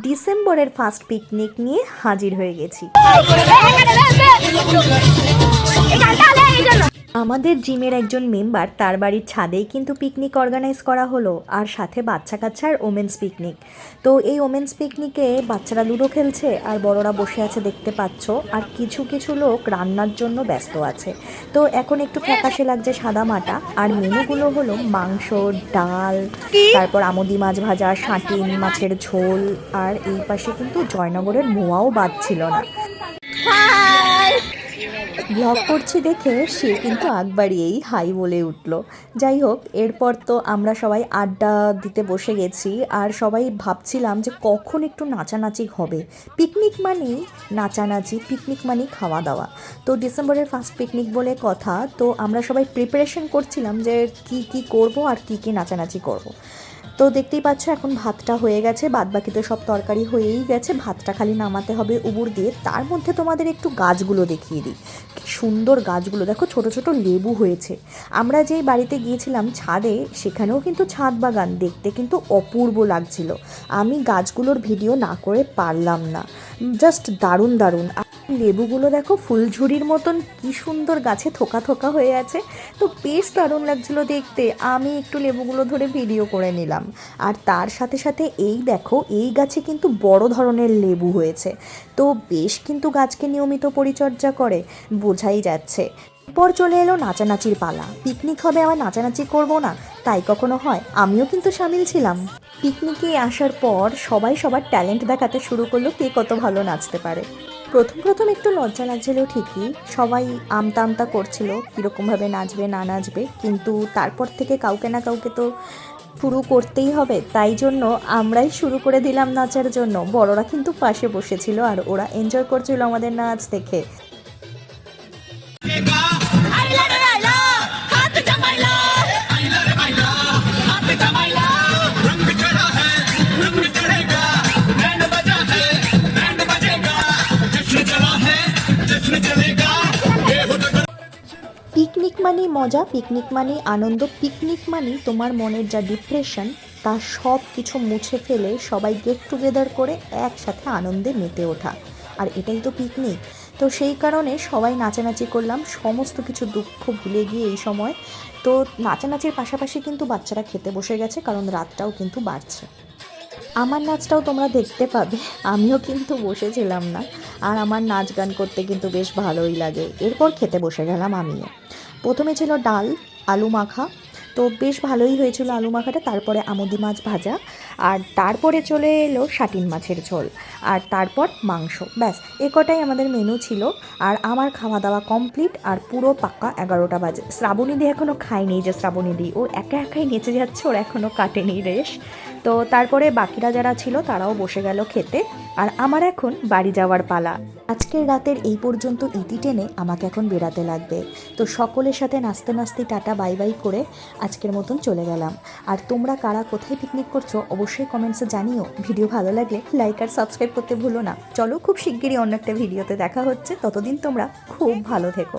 ডিসেম্বরের first picnic নিয়ে হাজির হয়ে গেছি। আমাদের জিমের একজন মেম্বার তার বাড়ির ছাদেই কিন্তু পিকনিক অর্গানাইজ করা হলো, আর সাথে বাচ্চা কাচ্চার ওমেন্স পিকনিক তো এই ওমেন্স পিকনিকে বাচ্চারা লুডো খেলছে, আর বড়রা বসে আছে দেখতে পাচ্ছ, আর কিছু কিছু লোক রান্নার জন্য ব্যস্ত আছে। তো এখন একটু ফ্যাকাশে লাগছে সাদা মাটা, আর মেনুগুলো হলো মাংস, ডাল, তারপর আমুদি মাছ ভাজা সাঁটিন মাছের ঝোল, আর এই পাশে কিন্তু জয়নগরের মোয়াও বাদ ছিল না। ব্লগ করছি দেখে সে কিন্তু আগ বাড়িয়েই হাই বলে উঠল। যাই হোক, এরপর তো আমরা সবাই আড্ডা দিতে বসে গেছি আর সবাই ভাবছিলাম যে কখন একটু নাচানাচি হবে। পিকনিক মানেই নাচানাচি পিকনিক মানেই খাওয়া দাওয়া তো ডিসেম্বরের ফার্স্ট পিকনিক বলে কথা, তো আমরা সবাই প্রিপারেশন করছিলাম যে কি কি করব আর কি কি নাচানাচি করব। তো দেখতেই পাচ্ছ, এখন ভাতটা হয়ে গেছে। বাদ বাকি তো সব তরকারি হয়েই গেছে। ভাতটা খালি নামাতে হবে উবুর দিয়ে। তার মধ্যে তোমাদের একটু গাছগুলো দেখিয়ে দিই। কি সুন্দর গাছগুলো। দেখো, ছোট ছোট লেবু হয়েছে। আমরা যেই বাড়িতে গিয়েছিলাম ছাদে, সেখানেও কিন্তু ছাদ বাগান দেখতে কিন্তু অপূর্ব লাগছিল। আমি গাছগুলোর ভিডিও না করে পারলাম না। জাস্ট দারুণ দারুণ। লেবুগুলো দেখো ফুলঝুরির মতন কি সুন্দর গাছে থোকা থোকা হয়ে আছে। তো বেশ দারুণ লাগছিল দেখতে। আমি একটু লেবুগুলো ধরে ভিডিও করে নিলাম। আর তার সাথে সাথে এই দেখো, এই গাছে কিন্তু বড় ধরনের লেবু হয়েছে। তো বেশ কিন্তু গাছকে নিয়মিত পরিচর্যা করে, বোঝাই যাচ্ছে। পর চলে এলো নাচানাচির পালা। পিকনিক হবে আবার নাচানাচি করব না? তাই কখনো হয়? আমিও কিন্তু সামিল ছিলাম। পিকনিকে আসার পর সবাই সবার ট্যালেন্ট দেখাতে শুরু করল কে কত ভালো নাচতে পারে। প্রথম প্রথম একটু লজ্জা লাগছিল ঠিকই। সবাই আমতা আমতা করছিল কীরকমভাবে নাচবে, না নাচবে। কিন্তু তারপর থেকে কাউকে না কাউকে তো শুরু করতেই হবে। তাই জন্য আমরাই শুরু করে দিলাম নাচার জন্য। বড়রা কিন্তু পাশে বসেছিল আর ওরা এনজয় করছিল আমাদের নাচ দেখে। পিকনিক মানে মজা পিকনিক মানে আনন্দ পিকনিক মানে তোমার মনের যা ডিপ্রেশন তা সব কিছু মুছে ফেলে সবাই গেট টুগেদার করে একসাথে আনন্দে মেতে ওঠা। আর এটাই তো পিকনিক তো সেই কারণে সবাই নাচানাচি করলাম, সমস্ত কিছু দুঃখ ভুলে গিয়ে এই সময়। তো নাচানাচির পাশাপাশি কিন্তু বাচ্চারা খেতে বসে গেছে, কারণ রাতটাও কিন্তু বাড়ছে। আমার নাচটাও তোমরা দেখতে পাবে। আমিও কিন্তু বসেছিলাম না। আর আমার নাচ গান করতে কিন্তু বেশ ভালোই লাগে। এরপর খেতে বসে গেলাম আমিও। প্রথমে ছিল ডাল, আলু মাখা তো বেশ ভালোই হয়েছিল আলু মাখাটা, তারপরে আমুদি মাছ ভাজা, আর তারপরে চলে এলো শাটিন মাছের ঝোল, আর তারপর মাংস। ব্যাস, এ কটাই আমাদের মেনু ছিল, আর আমার খাওয়া দাওয়া কমপ্লিট আর পুরো পাক্কা এগারোটা বাজে। শ্রাবণীদি এখনও খায়নি যে শ্রাবণীদি ও একা একাই নেচে যাচ্ছে, ওর এখনও কাটেনি রেশ। তো তারপরে বাকিরা যারা ছিল, তারাও বসে গেল খেতে, আর আমার এখন বাড়ি যাওয়ার পালা। আজকের রাতের এই পর্যন্ত ইতি টেনে আমাকে এখন বেরাতে লাগবে। তো সকলের সাথে নাচতে নাচতে টাটা, বাই বাই করে আজকের মতন চলে গেলাম। আর তোমরা কারা কোথায় পিকনিক করছ অবশ্যই কমেন্টসে জানিও। ভিডিও ভালো লাগলে লাইক আর সাবস্ক্রাইব করতে ভুলো না। চলো খুব শিগগিরই অন্য একটা ভিডিওতে দেখা হচ্ছে। ততদিন তোমরা খুব ভালো থেকো।